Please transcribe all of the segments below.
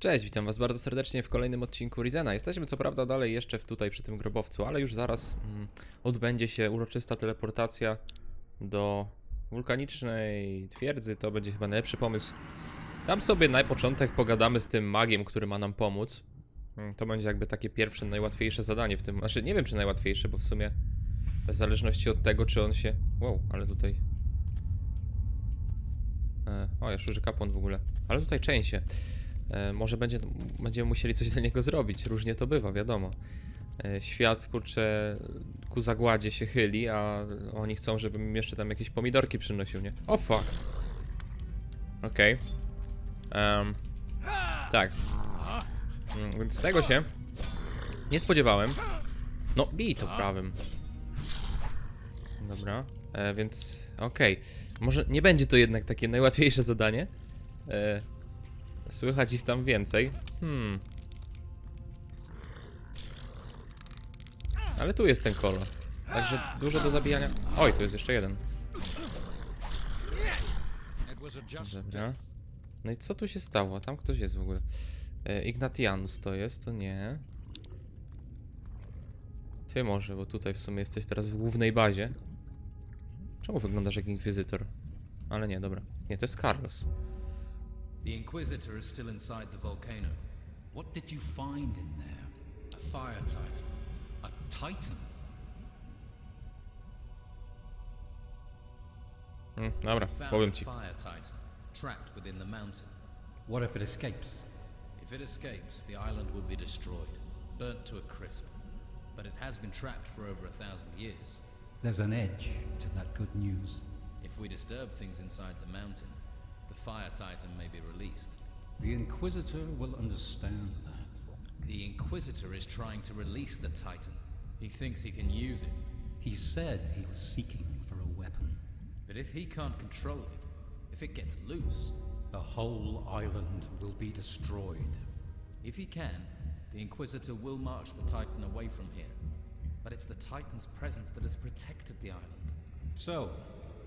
Cześć, witam was bardzo serdecznie w kolejnym odcinku Rizena. Jesteśmy co prawda dalej jeszcze w- tutaj przy tym grobowcu, ale już zaraz mm, odbędzie się uroczysta teleportacja do wulkanicznej twierdzy. To będzie chyba najlepszy pomysł. Tam sobie na początek pogadamy z tym magiem, który ma nam pomóc. Mm, To będzie jakby takie pierwsze, najłatwiejsze zadanie w tym. Znaczy, nie wiem czy najłatwiejsze, bo w sumie w zależności od tego, czy on się. Wow, ale tutaj. E, o, jeszcze kapłan w ogóle. Ale tutaj częsie. E, może będzie, będziemy musieli coś dla niego zrobić. Różnie to bywa, wiadomo. E, świat, kurczę, ku zagładzie się chyli, a oni chcą, żebym jeszcze tam jakieś pomidorki przynosił, nie? O fuck! Okej. Em, tak. Mm, Więc tego się nie spodziewałem. No, bij to prawym. Dobra, e, więc okej. Może nie będzie to jednak takie najłatwiejsze zadanie. E, Słychać ich tam więcej. Hmm. Ale tu jest ten kolo. Także dużo do zabijania. Oj, tu jest jeszcze jeden. Dobra. No i co tu się stało? Tam ktoś jest w ogóle. E, Ignatianus to jest, to nie. Ty może, bo tutaj w sumie jesteś teraz w głównej bazie. Czemu wyglądasz jak inkwizytor? Ale nie, dobra. Nie, to jest Carlos. The Inquisitor is still inside the volcano. What did you find in there? A fire titan. A titan? Mm, dobra, We found powiem a ci. fire titan trapped within the mountain. What if it escapes? If it escapes, the island will be destroyed, burnt to a crisp. But it has been trapped for over a thousand years. There's an edge to that good news. If we disturb things inside the mountain, the fire titan may be released. The Inquisitor will understand that. The Inquisitor is trying to release the titan. He thinks he can use it. He said he was seeking for a weapon. But if he can't control it, if it gets loose, The whole island will be destroyed. If he can, the Inquisitor will march the Titan away from here. But it's the Titan's presence that has protected the island. So,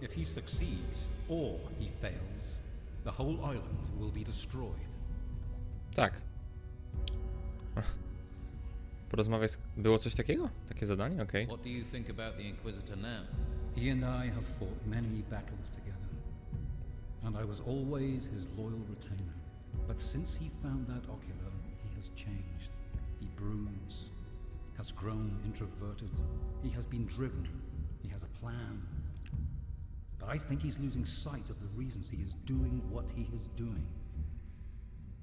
if he succeeds or he fails, the whole island will be destroyed. Tak. Porozmawiać. z- Było coś takiego? Takie zadanie? Okej. What do you think about the Inquisitor now? He and I have fought many battles together, and I was always his loyal retainer. But since he found that ocular, he has changed. He broods, has grown introverted. He has been driven. He has a plan. But I think he's losing sight of the reasons he is doing what he is doing.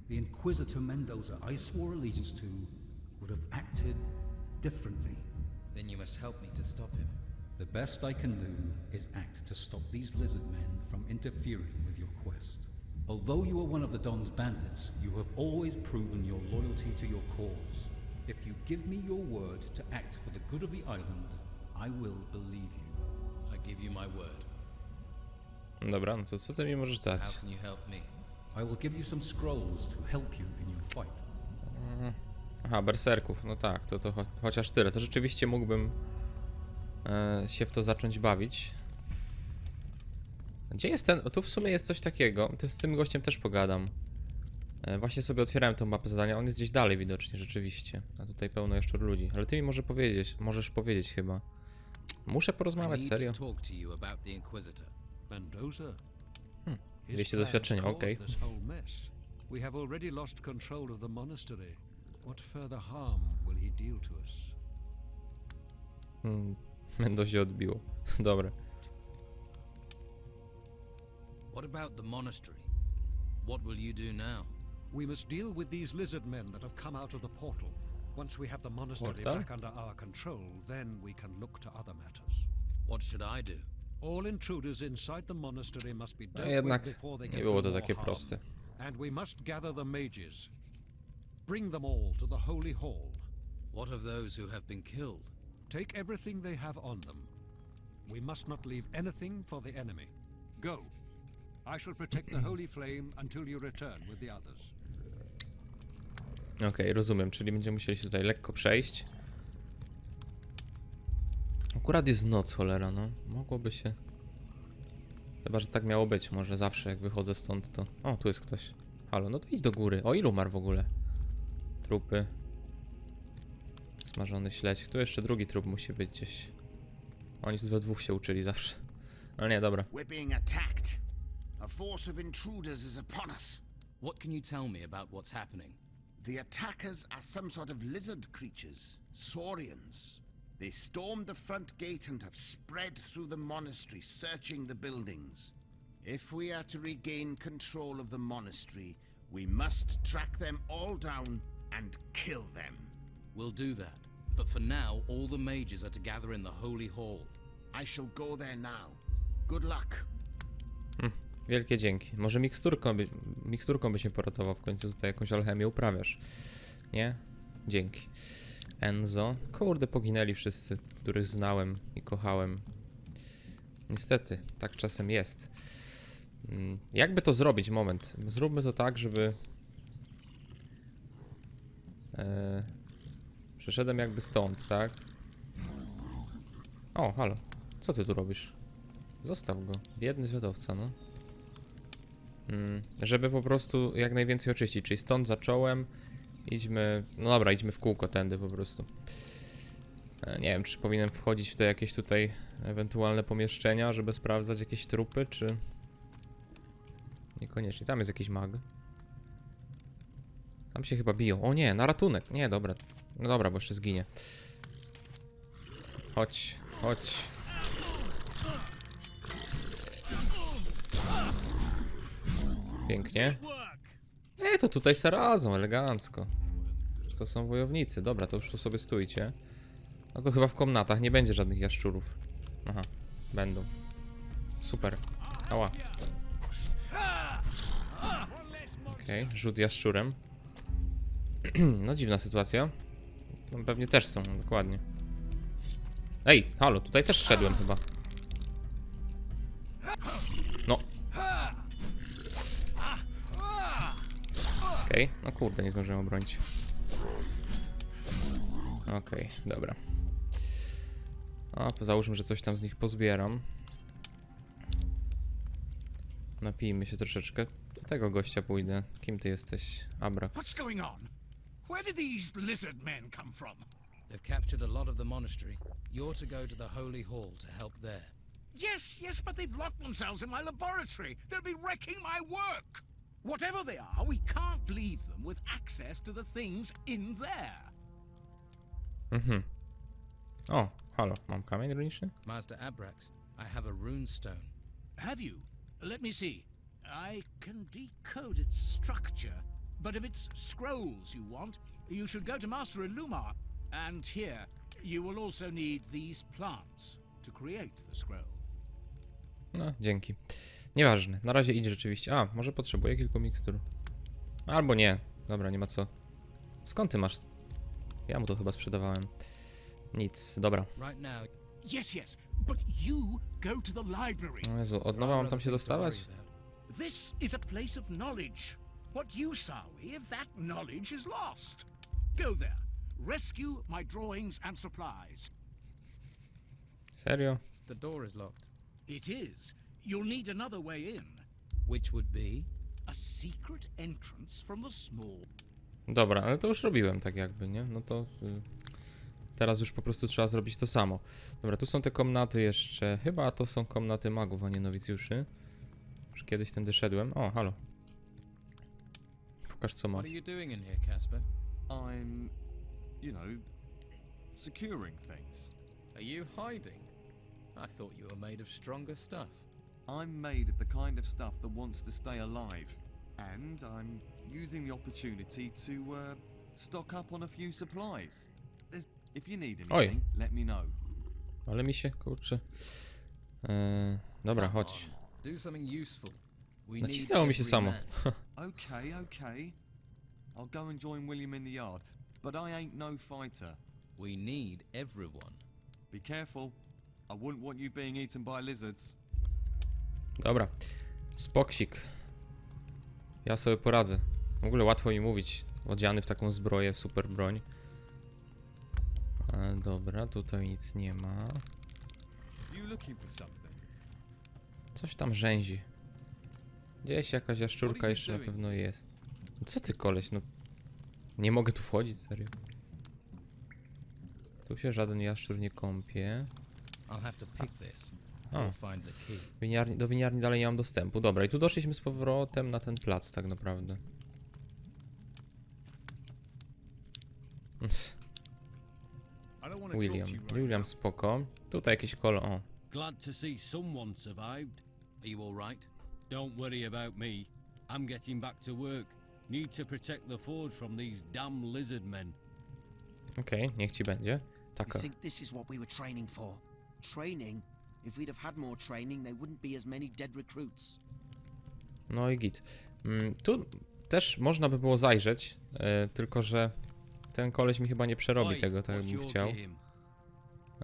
The Inquisitor Mendoza I swore allegiance to would have acted differently. Then you must help me to stop him. The best I can do is act to stop these lizard men from interfering with your quest. Although you are one of the Don's bandits, you have always proven your loyalty to your cause. If you give me your word to act for the good of the island, I will believe you. I give you my word. Dobra, no to co ty mi możesz How dać? can you help me? I will give you some scrolls to help you in your fight. Aha, berserków. No tak, to, to cho chociaż tyle. To rzeczywiście mógłbym e, się w to zacząć bawić. Gdzie jest ten? O, tu w sumie jest coś takiego. To z tym gościem też pogadam. E, właśnie sobie otwierałem tą mapę zadania. On jest gdzieś dalej widocznie, rzeczywiście. A tutaj pełno jeszcze ludzi. Ale ty mi może powiedzieć, możesz powiedzieć chyba. Muszę porozmawiać, serio. To talk to you about the Inquisitor. Mendoza. His 200 doświadczenia, caused okej. This whole mess. We have already lost control of the monastery. What further harm will he deal to us? Hmm, Mendozie odbiło. Dobra. What about the monastery? What will you do now? We must deal with these lizard men that have come out of the portal. Once we have the monastery Portal? back under our control, then we can look to other matters. What should I do? All intruders inside the monastery must be No dealt jednak with before they nie can było do to takie proste. And we must gather the mages. Bring them all to the holy hall. What of those who have been killed? Take everything they have on them. We must not leave anything for the enemy. Go. I shall protect the holy flame until you return with the others. Okej, rozumiem, czyli będziemy musieli się tutaj lekko przejść. Akurat jest noc, cholera, no. Mogłoby się... Chyba, że tak miało być, może zawsze jak wychodzę stąd to... O, tu jest ktoś. Halo, no to idź do góry. O, ilu umarł w ogóle? Trupy. Smażony śledź. Tu jeszcze drugi trup musi być gdzieś. Oni tu we dwóch się uczyli zawsze. Ale nie, dobra. A force of intruders is upon us. What can you tell me about what's happening? The attackers are some sort of lizard creatures, saurians. They stormed the front gate and have spread through the monastery, searching the buildings. If we are to regain control of the monastery, we must track them all down and kill them. We'll do that. But for now, all the mages are to gather in the Holy Hall. I shall go there now. Good luck. Hmm, wielkie dzięki. Może miksturką, by, miksturką byś się poratował w końcu tutaj jakąś alchemię uprawiasz. Nie? Dzięki. Enzo. Kurde, poginęli wszyscy, których znałem i kochałem. Niestety, tak czasem jest. Mm, Jakby to zrobić? Moment. Zróbmy to tak, żeby... E, przeszedłem jakby stąd, tak? O, halo. Co ty tu robisz? Zostaw go. Biedny zwiadowca, no. Mm, żeby po prostu jak najwięcej oczyścić, czyli stąd zacząłem, idźmy, no dobra, idźmy w kółko tędy po prostu. E, Nie wiem, czy powinienem wchodzić w te jakieś tutaj ewentualne pomieszczenia, żeby sprawdzać jakieś trupy, czy... Niekoniecznie, tam jest jakiś mag. Tam się chyba biją. O nie, na ratunek. Nie, dobra. No dobra, bo jeszcze zginie. Chodź, chodź. Pięknie. To tutaj se radzą, elegancko. To są wojownicy. Dobra, to już tu sobie stójcie. No to chyba w komnatach nie będzie żadnych jaszczurów. Aha, będą. Super. Ała. Okej, rzut jaszczurem. no dziwna sytuacja. No, pewnie też są, dokładnie. Ej, halo, tutaj też szedłem chyba. No. Okej, no kurde, nie zdążyłem obronić. Okej, dobra. A, załóżmy, że coś tam z nich pozbieram. Napijmy się troszeczkę. Do tego gościa pójdę. Kim ty jesteś? Abrax. What's going on? Where did these lizard men come from? They've captured a lot of the monastery. You're to go to the Holy Hall to help there. Yes, yes, but they've locked themselves in my laboratory. They'll be wrecking my work. Whatever they are, we can't leave them with access to the things in there. Mhm. O, halo, mam kamień runiczny? Master Abrax, I have a rune stone. Have you? Let me see. I can decode its structure, but if it's scrolls you want, you should go to Master Illumar. And here, you will also need these plants to create the scroll. No, dzięki. Nieważne, na razie idź rzeczywiście. A, może potrzebuję kilku mikstur. Albo nie. Dobra, nie ma co. Skąd ty masz? Ja mu to chyba sprzedawałem. Nic, dobra. Yes, yes, but you go to the library. O Jezu, od nowa mam tam się dostawać? This is a place of knowledge. What use are we if that knowledge is lost? Go there. Rescue my drawings and supplies. Serio? The door is locked. It is. You'll need another way in. Which would be? A secret entrance from the small. Dobra, ale to już robiłem tak jakby, nie? No to... Y, teraz już po prostu trzeba zrobić to samo. Dobra, tu są te komnaty jeszcze. Chyba to są komnaty magów, a nie nowicjuszy. Już kiedyś tędy szedłem. O, halo. Pokaż co ma. What are you doing in here, Casper? I'm, you know, securing things. Are you hiding? I thought you were made of stronger stuff. I'm made of the kind of stuff that wants to stay alive. And I'm using the opportunity to uh, stock up on a few supplies. There's, if you need Oj. anything, let me know. Ale mi się, kurczę. Eee, dobra, chodź. Do something useful. We need Nacisnęło mi się samo. Okay, okay. I'll go and join William in the yard, but I ain't no fighter. We need everyone. Be careful. I wouldn't want you being eaten by lizards. Dobra. Spoksik. Ja sobie poradzę. W ogóle łatwo mi mówić. Odziany w taką zbroję, super broń. E, dobra, tutaj nic nie ma. Coś tam rzęzi. Gdzieś jakaś jaszczurka jeszcze na pewno jest. Co ty koleś, no. Nie mogę tu wchodzić, serio. Tu się żaden jaszczur nie kąpie. I'll have to pick this. Key. Winiarni, do winiarni dalej nie mam dostępu. Dobra, i tu doszliśmy z powrotem na ten plac tak naprawdę. Ps, William. William spoko. Tutaj jakiś kolo. O, Glad to see someone survived. Are you all right? Don't worry about me. I'm getting back to work. Need to protect the forge from these damn lizard men. okej, niech ci będzie. Tak. I think this is what we were training for. Training? If we'd have had more training, there wouldn't be as many dead recruits. No i git. Mm, tu też można by było zajrzeć, e, tylko że ten koleś mi chyba nie przerobi tego tak, jakbym chciał.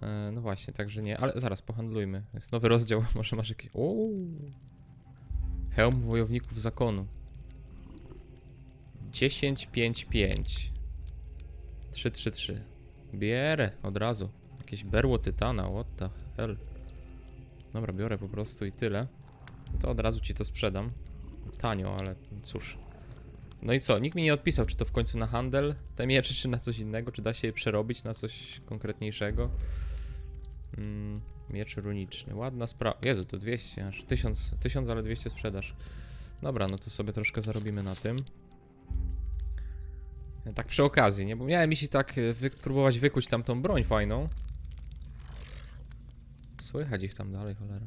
E, no właśnie, także nie, ale zaraz pohandlujmy. Jest nowy rozdział, może masz jakieś. Uuu. Hełm wojowników zakonu. 10, 5, 5. 3, 3, 3. Bierę od razu. Jakieś berło tytana, what the hell. Dobra, biorę po prostu i tyle. To od razu ci to sprzedam. Tanio, ale cóż. No i co? Nikt mi nie odpisał, czy to w końcu na handel te miecze, czy na coś innego, czy da się je przerobić na coś konkretniejszego. Mm, miecz runiczny, ładna sprawa. Jezu, to 200, aż 1000, 1000, ale 200 sprzedaż. Dobra, no to sobie troszkę zarobimy na tym. Tak przy okazji, nie? Bo miałem iść i tak e, próbować wykuć tam tą broń fajną. Słychać ich tam dalej, cholera.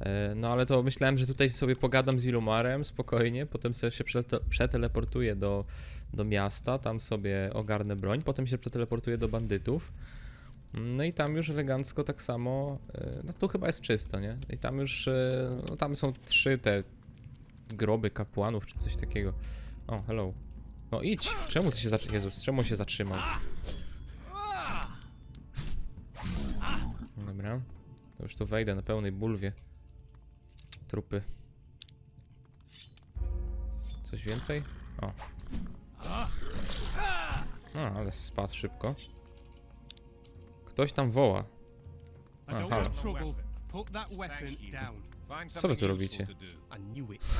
E, No ale to myślałem, że tutaj sobie pogadam z Ilumarem spokojnie, potem sobie się przete- przeteleportuję do, do miasta, tam sobie ogarnę broń, potem się przeteleportuję do bandytów. No i tam już elegancko tak samo, e, no tu chyba jest czysto, nie? I tam już, e, no tam są trzy te groby kapłanów czy coś takiego. O, hello. No idź, czemu ty się zatrzymał? Jezus, czemu się zatrzymał? Dobra, to już tu wejdę na pełnej bulwie. Trupy. Coś więcej? O. A, ale spadł szybko. Ktoś tam woła. A, halo. Co wy tu robicie?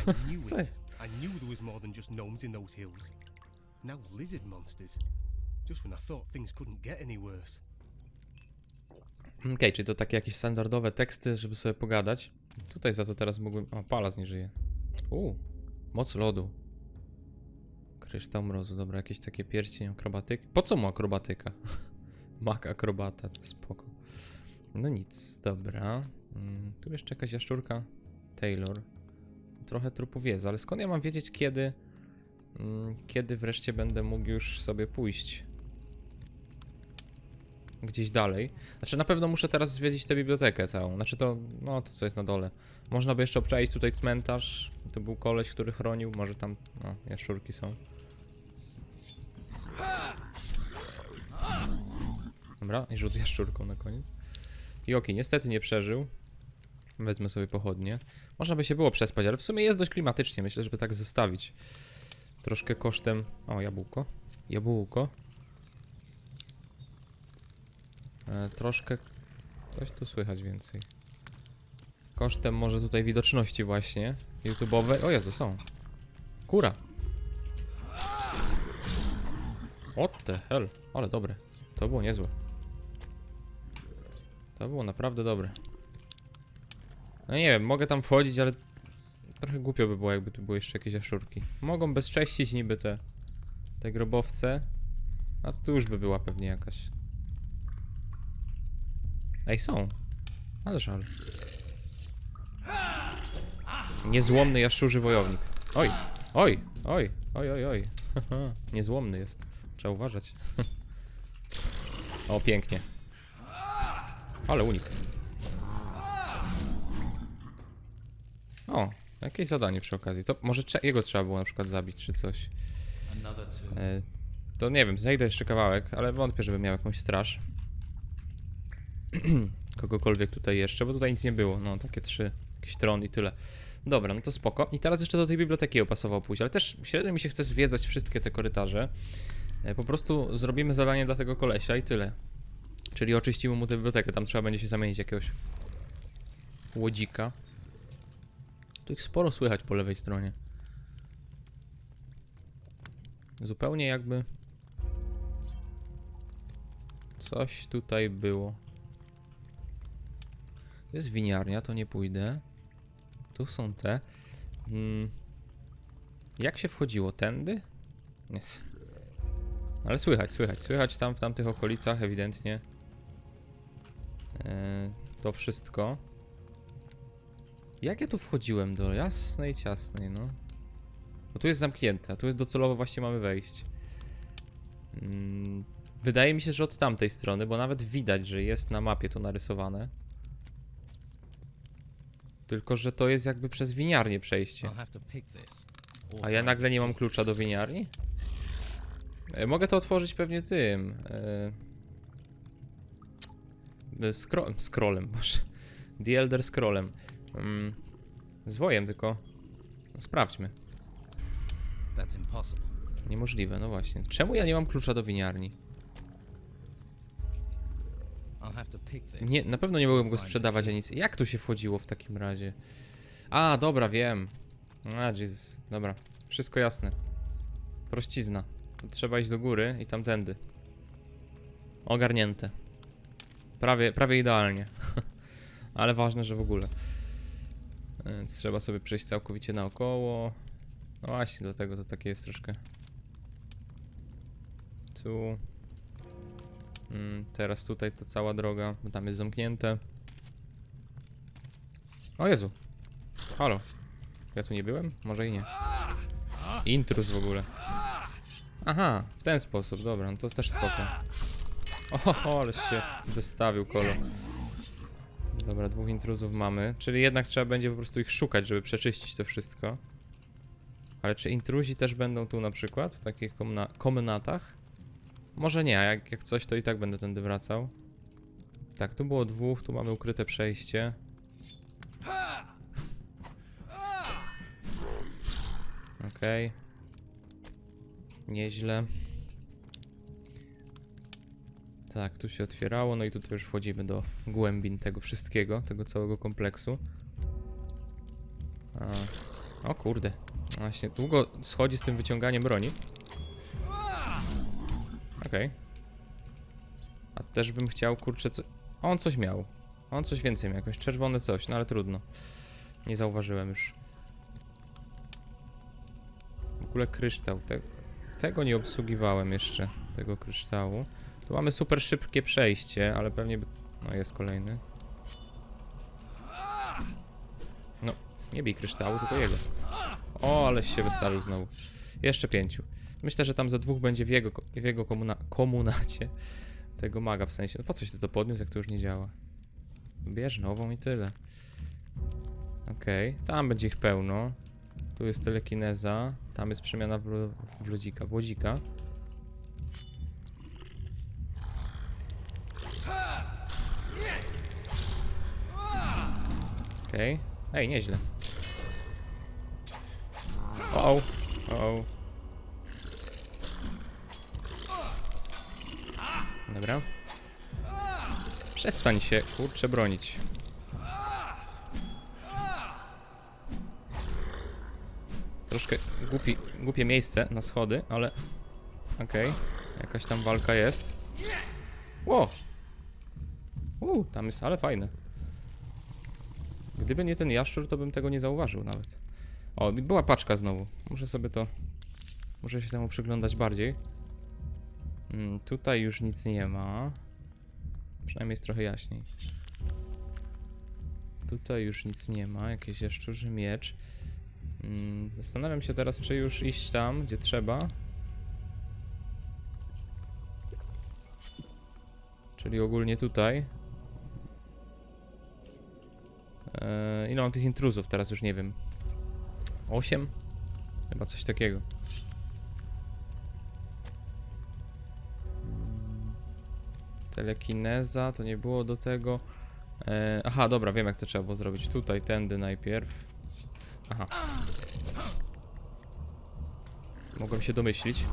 Co jest? Now lizard monsters. Just when I thought things couldn't get any worse. Okej, czyli to takie jakieś standardowe teksty, żeby sobie pogadać. Tutaj za to teraz mógłbym... O, Palas nie żyje. U, moc lodu. Kryształ mrozu, dobra, jakieś takie pierścień akrobatyk. Po co mu akrobatyka? Mak akrobata, spoko. No nic, dobra. Mm, tu jeszcze jakaś jaszczurka. Taylor. Trochę trupów jest, ale skąd ja mam wiedzieć, kiedy... Mm, kiedy wreszcie będę mógł już sobie pójść gdzieś dalej. Znaczy na pewno muszę teraz zwiedzić tę bibliotekę całą. Znaczy to, no to co jest na dole. Można by jeszcze obczaić tutaj cmentarz. To był koleś, który chronił. Może tam, no, jaszczurki są. Dobra, i rzut jaszczurką na koniec. Joki niestety nie przeżył. Wezmę sobie pochodnie. Można by się było przespać, ale w sumie jest dość klimatycznie. Myślę, żeby tak zostawić. Troszkę kosztem... O, jabłko. Jabłko. E, troszkę. Coś tu słychać więcej. Kosztem może tutaj widoczności właśnie YouTube'owej. O Jezu, są. Kura. What the hell? Ale dobre. To było niezłe. To było naprawdę dobre. No nie wiem, mogę tam wchodzić, ale trochę głupio by było, jakby tu były jeszcze jakieś jaszczurki. Mogą bezcześcić niby te, te grobowce, a tu już by była pewnie jakaś. Ej, są. Ale żal. Niezłomny jaszczurzy wojownik. Oj, oj, oj, oj, oj, oj. Niezłomny jest. Trzeba uważać. o, pięknie. Ale unik. O, jakieś zadanie przy okazji. To może jego trzeba było na przykład zabić, czy coś. E, to nie wiem, zejdę jeszcze kawałek, ale wątpię, żeby miał jakąś straż. Kogokolwiek tutaj jeszcze, bo tutaj nic nie było. No, takie trzy, jakiś tron i tyle. Dobra, no to spoko. I teraz jeszcze do tej biblioteki opasował pójść, ale też średnio mi się chce zwiedzać wszystkie te korytarze. E, po prostu zrobimy zadanie dla tego kolesia i tyle. Czyli oczyścimy mu tę bibliotekę, tam trzeba będzie się zamienić jakiegoś łodzika. Tu ich sporo słychać po lewej stronie. Zupełnie jakby... Coś tutaj było. To jest winiarnia, to nie pójdę. Tu są te. Mm. Jak się wchodziło? Tędy? Nie. s- Ale słychać, słychać, słychać tam w tamtych okolicach ewidentnie. E, to wszystko. Jak ja tu wchodziłem do jasnej, ciasnej, no. Bo tu jest zamknięte, a tu jest docelowo właśnie mamy wejść. Mm, wydaje mi się, że od tamtej strony, bo nawet widać, że jest na mapie to narysowane. Tylko, że to jest jakby przez winiarnię przejście. A ja nagle nie mam klucza do winiarni? E, mogę to otworzyć pewnie tym. E, e, skro scrollem, boże. The Elder Scrollem. Mm, zwojem tylko. No, sprawdźmy. Niemożliwe, no właśnie. Czemu ja nie mam klucza do winiarni? Nie, na pewno nie mogłem go sprzedawać ani nic. Jak tu się wchodziło w takim razie? A, dobra, wiem. A, Jesus. Dobra. Wszystko jasne. Prościzna. To trzeba iść do góry i tamtędy. Ogarnięte. Prawie, prawie idealnie. Ale ważne, że w ogóle. Więc trzeba sobie przejść całkowicie naokoło. No właśnie, dlatego to takie jest troszkę. Tu. Mm, teraz tutaj ta cała droga, bo tam jest zamknięte. O Jezu. Halo. Ja tu nie byłem? Może i nie. Intrus w ogóle. Aha, w ten sposób, dobra, no to też spoko. O, ale się wystawił kolo. Dobra, dwóch intruzów mamy, czyli jednak trzeba będzie po prostu ich szukać, żeby przeczyścić to wszystko. Ale czy intruzi też będą tu na przykład, w takich komna komnatach? Może nie, jak, jak coś, to i tak będę tędy wracał. Tak, tu było dwóch, tu mamy ukryte przejście. Okej. Nieźle. Tak, tu się otwierało, no i tutaj już wchodzimy do głębin tego wszystkiego, tego całego kompleksu. A, o kurde. Właśnie, długo schodzi z tym wyciąganiem broni. Okej. A też bym chciał, kurczę, co... On coś miał. On coś więcej miał, jakieś czerwone coś, no ale trudno. Nie zauważyłem już. W ogóle kryształ. Te... Tego nie obsługiwałem jeszcze, tego kryształu. Tu mamy super szybkie przejście, ale pewnie by... No jest kolejny. No, nie bij kryształu, tylko jego. O, ale się wystawił znowu. Jeszcze pięciu. Myślę, że tam za dwóch będzie w jego, w jego komuna komunacie tego maga w sensie. No po coś ty to podniósł, jak to już nie działa? Bierz nową i tyle. Okej, tam będzie ich pełno. Tu jest telekineza, tam jest przemiana w, w lodzika, w łodzika. Okej. Ej, nieźle. O, o, o. Dobra. Przestań się, kurczę, bronić. Troszkę głupi, głupie miejsce na schody, ale... Okej, jakaś tam walka jest. Ło! Uuu, tam jest, ale fajne. Gdyby nie ten jaszczur, to bym tego nie zauważył nawet. O, była paczka znowu. Muszę sobie to... Muszę się temu przyglądać bardziej. Mm, tutaj już nic nie ma. Przynajmniej jest trochę jaśniej. Tutaj już nic nie ma. Jakiś jaszczurzy miecz. Mm, zastanawiam się teraz, czy już iść tam, gdzie trzeba. Czyli ogólnie tutaj. Eee, ile mam tych intruzów? Teraz już nie wiem. 8? Chyba coś takiego. Telekineza, to nie było do tego. E, aha, dobra, wiem jak to trzeba było zrobić. Tutaj, tędy najpierw. Aha. Mogłem się domyślić.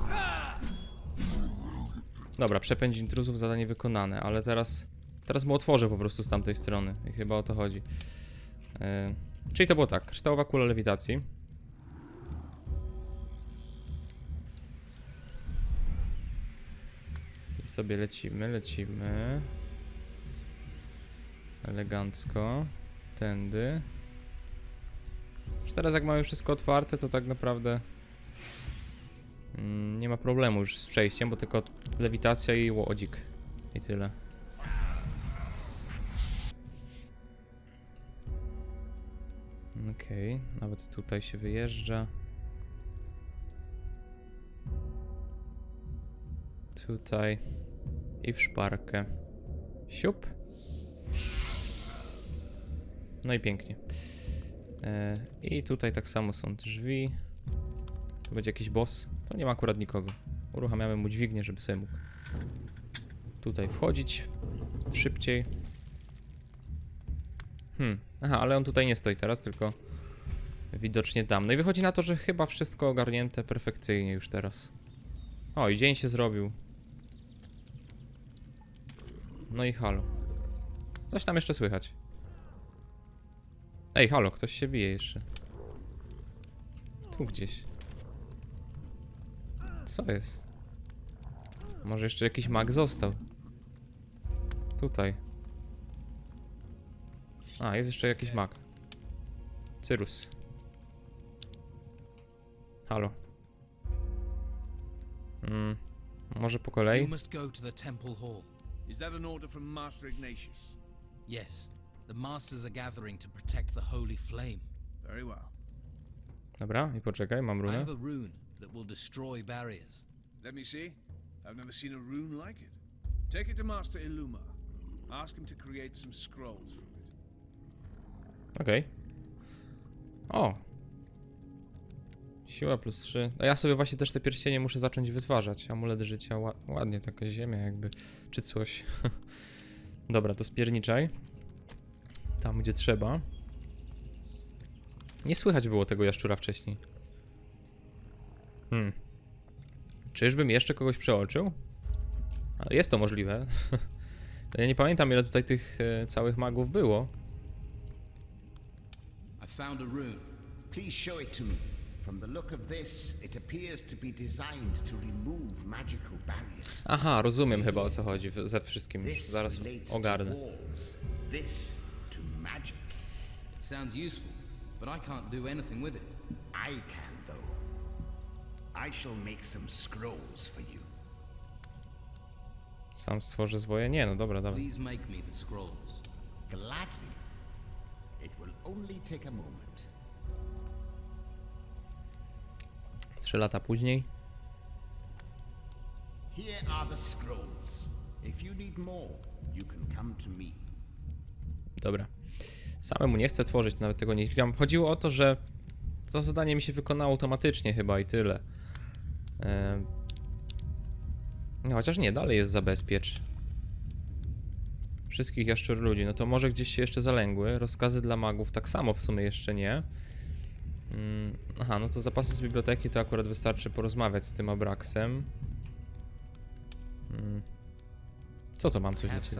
Dobra, przepędź intruzów, zadanie wykonane, ale teraz... Teraz mu otworzę po prostu z tamtej strony i chyba o to chodzi. E, czyli to było tak, kryształowa kula lewitacji. Sobie lecimy, lecimy. Elegancko. Tędy. Już teraz jak mamy wszystko otwarte, to tak naprawdę mm, nie ma problemu już z przejściem, bo tylko lewitacja i łodzik. I tyle. Okej, nawet tutaj się wyjeżdża. Tutaj i w szparkę. Siup. No i pięknie. E, I tutaj tak samo są drzwi. Tu będzie jakiś boss. To nie ma akurat nikogo. Uruchamiamy mu dźwignię, żeby sobie mógł tutaj wchodzić szybciej. Hmm. Aha, ale on tutaj nie stoi teraz, tylko widocznie tam. No i wychodzi na to, że chyba wszystko ogarnięte perfekcyjnie już teraz. O, i dzień się zrobił. No i halo. Coś tam jeszcze słychać. Ej, halo, ktoś się bije jeszcze. Tu gdzieś. Co jest? Może jeszcze jakiś mag został. Tutaj. A, jest jeszcze jakiś mag. Cyrus. Halo. Mm, może po kolei? Must go to the temple hall. Is that an order from Master Ignatius? Yes, the masters are gathering to protect the holy flame. Very well. Dobra, i poczekaj, mam I runę. have a rune that will destroy barriers. Let me see. I've never seen a rune like it. Take it to Master Illuma. Ask him to create some scrolls from it. Okej. O! Siła plus 3. No ja sobie właśnie też te pierścienie muszę zacząć wytwarzać. Amulet życia, ła ładnie, taka ziemia jakby, czy coś. Dobra, to spierniczaj. Tam, gdzie trzeba. Nie słychać było tego jaszczura wcześniej. Hmm. Czyżbym jeszcze kogoś przeoczył? Ale jest to możliwe. ja nie pamiętam ile tutaj tych e, całych magów było. I found a to. From the look of this, it appears to be designed to remove magical barriers. Aha, rozumiem chyba o co chodzi ze wszystkim. już Zaraz ogarnę. This to magic. It sounds useful, but I can't do anything with it. I can, though. I shall make some scrolls for you. Sam stworzę zwoje? Nie, no dobra, dobra. Please make me the scrolls. Gladly. It will only take a moment. Trzy lata później. Here are the scrolls. If you need more, you can come to me. Dobra. Samemu nie chcę tworzyć, nawet tego nie klikam. Chodziło o to, że to zadanie mi się wykonało automatycznie chyba i tyle. Em. No chociaż nie, dalej jest zabezpiecz. Wszystkich jaszczur ludzi, no to może gdzieś się jeszcze zalęgły. Rozkazy dla magów tak samo w sumie jeszcze nie. Mm, aha, no to zapasy z biblioteki to akurat wystarczy porozmawiać z tym Abraxem. Mm. Co to mam coś dla ciebie?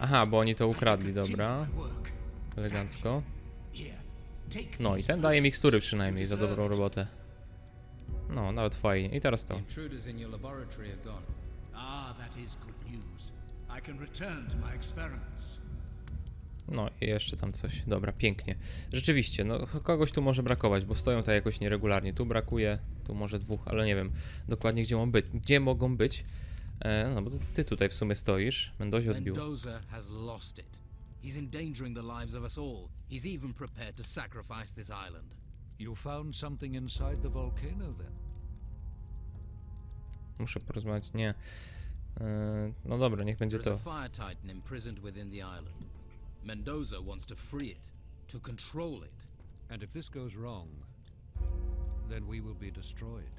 Aha, bo oni to ukradli, dobra. Elegancko. No i ten daje mikstury przynajmniej za dobrą robotę. No, nawet fajnie. I teraz to. intruders in your laboratory are gone. Ah, that is good news. I can return to my experiments. No i jeszcze tam coś. Dobra, pięknie. Rzeczywiście, no kogoś tu może brakować, bo stoją tutaj jakoś nieregularnie. Tu brakuje, tu może dwóch, ale nie wiem dokładnie gdzie mogą być. Gdzie mogą być? E, no bo ty tutaj w sumie stoisz. Mendozi odbił. Mendoza has lost it. He's endangering the lives of us all. He's even prepared to sacrifice this island. You found something inside the volcano then? Muszę porozmawiać. Nie. E, no dobra, niech będzie to. a fire titan imprisoned within the island. Mendoza wants to free it, to control it. And if this goes wrong, then we will be destroyed.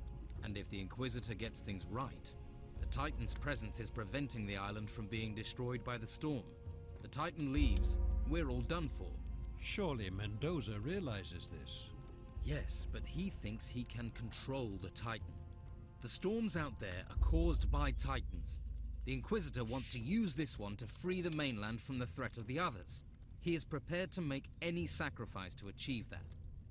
And if the Inquisitor gets things right, the Titan's presence is preventing the island from being destroyed by the storm. The Titan leaves, we're all done for. Surely Mendoza realizes this. Yes, but he thinks he can control the Titan. The storms out there are caused by Titans. The Inquisitor wants to use this one to free the mainland from the threat of the others. He is prepared to make any sacrifice to achieve that.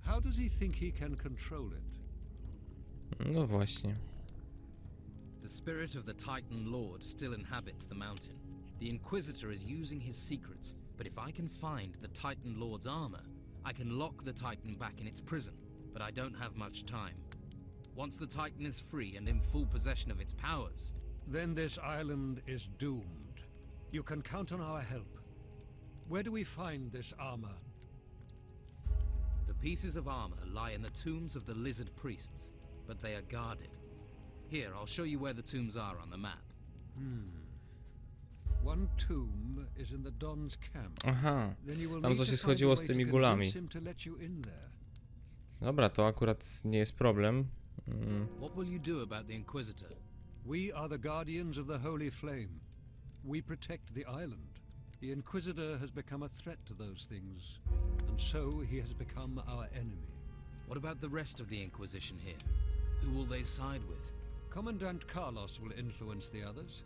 How does he think he can control it? No właśnie. The spirit of the Titan Lord still inhabits the mountain. The Inquisitor is using his secrets, but if I can find the Titan Lord's armor, I can lock the Titan back in its prison. But I don't have much time. Once the Titan is free and in full possession of its powers, Then this island is doomed. You can count on our help. Where do we find this armor? the pieces of armor lie in the tombs of the lizard priests, but they are guarded. Here, I'll show you where the tombs are on the map. One tomb is in the Don's camp. Aha. Then you will Tam need co to się schodziło z tymi gulami. Dobra, to akurat nie jest problem. Mm. What will you do about the Inquisitor? We are the guardians of the Holy Flame. We protect the island. The Inquisitor has become a threat to those things, and so he has become our enemy. What about the rest of the Inquisition here? Who will they side with? Commandant Carlos will influence the others.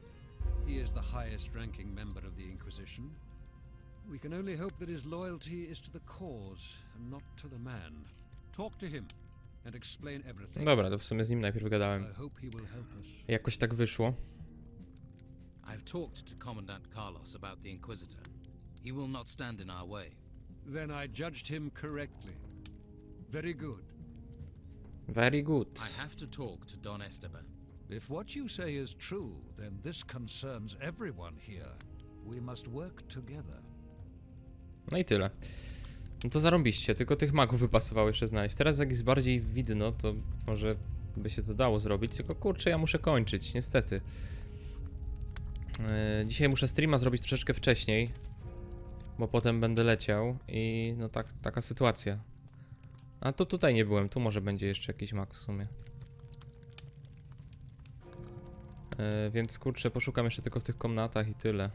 He is the highest ranking member of the Inquisition. We can only hope that his loyalty is to the cause and not to the man. Talk to him and explain everything. Dobra, to w sumie z nim najpierw gadałem. Jakoś tak wyszło. I've talked to Commandant Carlos about the Inquisitor. He will not stand in our way. Then I judged him correctly. Very good. Very good. I have to talk to Don Esteban. If what you say is true, then this concerns everyone here. We must work together. No i tyle. No to zarąbiście, tylko tych magów by pasowało jeszcze znaleźć. Teraz jak jest bardziej widno, to może by się to dało zrobić, tylko kurczę, ja muszę kończyć, niestety. Yy, dzisiaj muszę streama zrobić troszeczkę wcześniej, bo potem będę leciał i no tak, taka sytuacja. A to tutaj nie byłem, tu może będzie jeszcze jakiś mag w sumie. Yy, więc kurczę, poszukam jeszcze tylko w tych komnatach i tyle.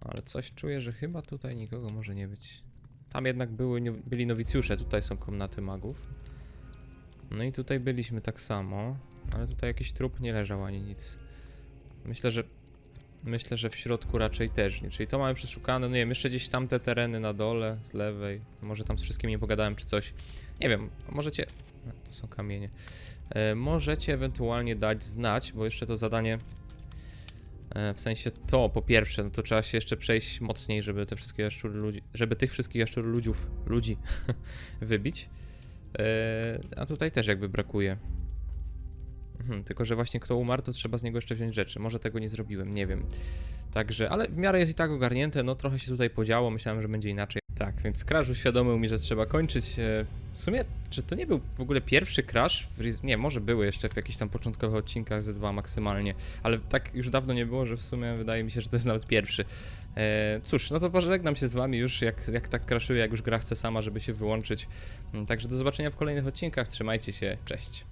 Ale coś czuję, że chyba tutaj nikogo może nie być. Tam jednak były, byli nowicjusze, tutaj są komnaty magów. No i tutaj byliśmy tak samo, ale tutaj jakiś trup nie leżał ani nic. Myślę, że myślę, że w środku raczej też nie. Czyli to mamy przeszukane, no nie wiem, jeszcze gdzieś tamte tereny na dole, z lewej. Może tam z wszystkimi nie pogadałem czy coś. Nie wiem, możecie... No, to są kamienie. E, możecie ewentualnie dać znać, bo jeszcze to zadanie W sensie to po pierwsze, no to trzeba się jeszcze przejść mocniej, żeby te wszystkie jaszczury ludzi, żeby tych wszystkich jaszczur ludziów, ludzi wybić. E, A tutaj też jakby brakuje. Mhm, tylko, że właśnie kto umarł, to trzeba z niego jeszcze wziąć rzeczy. Może tego nie zrobiłem, nie wiem. Także, ale w miarę jest i tak ogarnięte, no trochę się tutaj podziało, myślałem, że będzie inaczej. Tak, więc Crash uświadomił mi, że trzeba kończyć. E, W sumie, czy to nie był w ogóle pierwszy Crash? Nie, może były jeszcze w jakichś tam początkowych odcinkach ze dwa maksymalnie, ale tak już dawno nie było, że w sumie wydaje mi się, że to jest nawet pierwszy. E, cóż, no to pożegnam się z wami już, jak, jak tak crashuję, jak już gra chce sama, żeby się wyłączyć. Mm, Także do zobaczenia w kolejnych odcinkach, trzymajcie się, cześć.